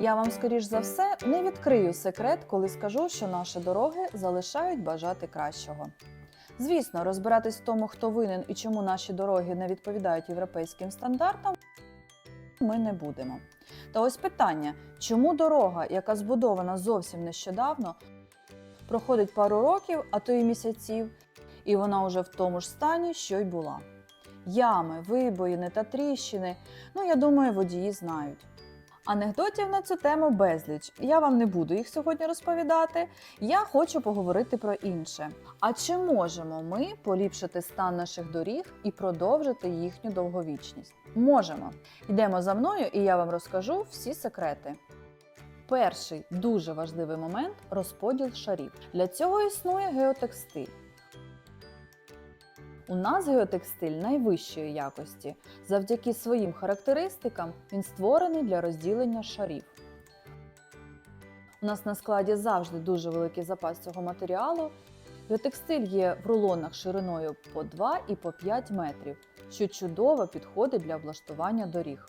Я вам, скоріш за все, не відкрию секрет, коли скажу, що наші дороги залишають бажати кращого. Звісно, розбиратись в тому, хто винен і чому наші дороги не відповідають європейським стандартам, ми не будемо. Та ось питання: чому дорога, яка збудована зовсім нещодавно, проходить пару років, а то й місяців, і вона вже в тому ж стані, що й була. Ями, вибоїни та тріщини, ну я думаю, водії знають. Анекдотів на цю тему безліч. Я вам не буду їх сьогодні розповідати. Я хочу поговорити про інше. А чи можемо ми поліпшити стан наших доріг і продовжити їхню довговічність? Можемо. Йдемо за мною, і я вам розкажу всі секрети. Перший дуже важливий момент розподіл шарів. Для цього існує геотекстиль. У нас геотекстиль найвищої якості. Завдяки своїм характеристикам він створений для розділення шарів. У нас на складі завжди дуже великий запас цього матеріалу. Геотекстиль є в рулонах шириною по 2 і по 5 метрів, що чудово підходить для облаштування доріг.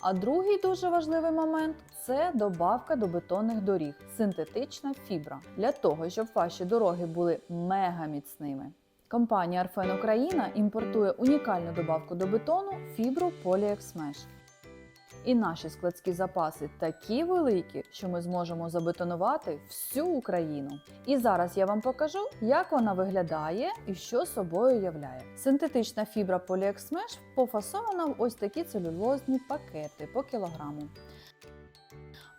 А другий дуже важливий момент це добавка до бетонних доріг синтетична фібра для того, щоб ваші дороги були мега міцними. Компанія Арфен Україна імпортує унікальну добавку до бетону фібру Polyexmesh. І наші складські запаси такі великі, що ми зможемо забетонувати всю Україну. І зараз я вам покажу, як вона виглядає і що собою являє. Синтетична фібра Polyexmesh пофасована в ось такі целюлозні пакети по кілограму.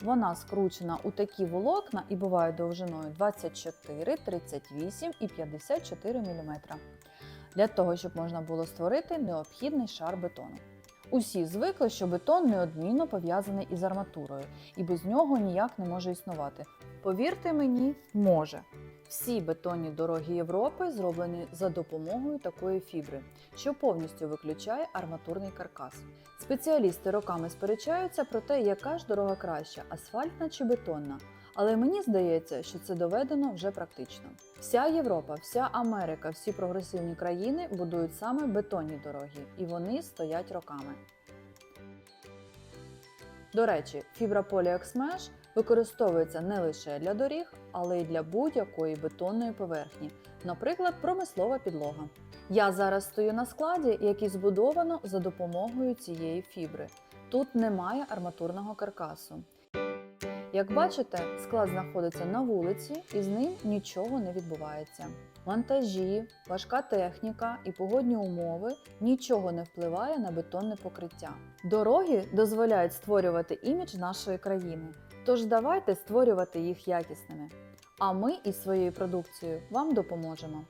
Вона скручена у такі волокна і буває довжиною 24, 38 і 54 мм. Для того, щоб можна було створити необхідний шар бетону. Усі звикли, що бетон неодмінно пов'язаний із арматурою, і без нього ніяк не може існувати. Повірте мені, може. Всі бетонні дороги Європи зроблені за допомогою такої фібри, що повністю виключає арматурний каркас. Спеціалісти роками сперечаються про те, яка ж дорога краща асфальтна чи бетонна. Але мені здається, що це доведено вже практично. Вся Європа, вся Америка, всі прогресивні країни будують саме бетонні дороги, і вони стоять роками. До речі, фібра використовується не лише для доріг, але й для будь-якої бетонної поверхні, наприклад, промислова підлога. Я зараз стою на складі, який збудовано за допомогою цієї фібри. Тут немає арматурного каркасу. Як бачите, склад знаходиться на вулиці і з ним нічого не відбувається. Вантажі, важка техніка і погодні умови нічого не впливає на бетонне покриття. Дороги дозволяють створювати імідж нашої країни, тож давайте створювати їх якісними. А ми із своєю продукцією вам допоможемо.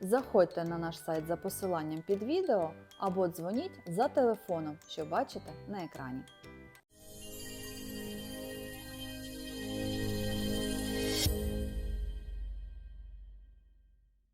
Заходьте на наш сайт за посиланням під відео або дзвоніть за телефоном, що бачите на екрані.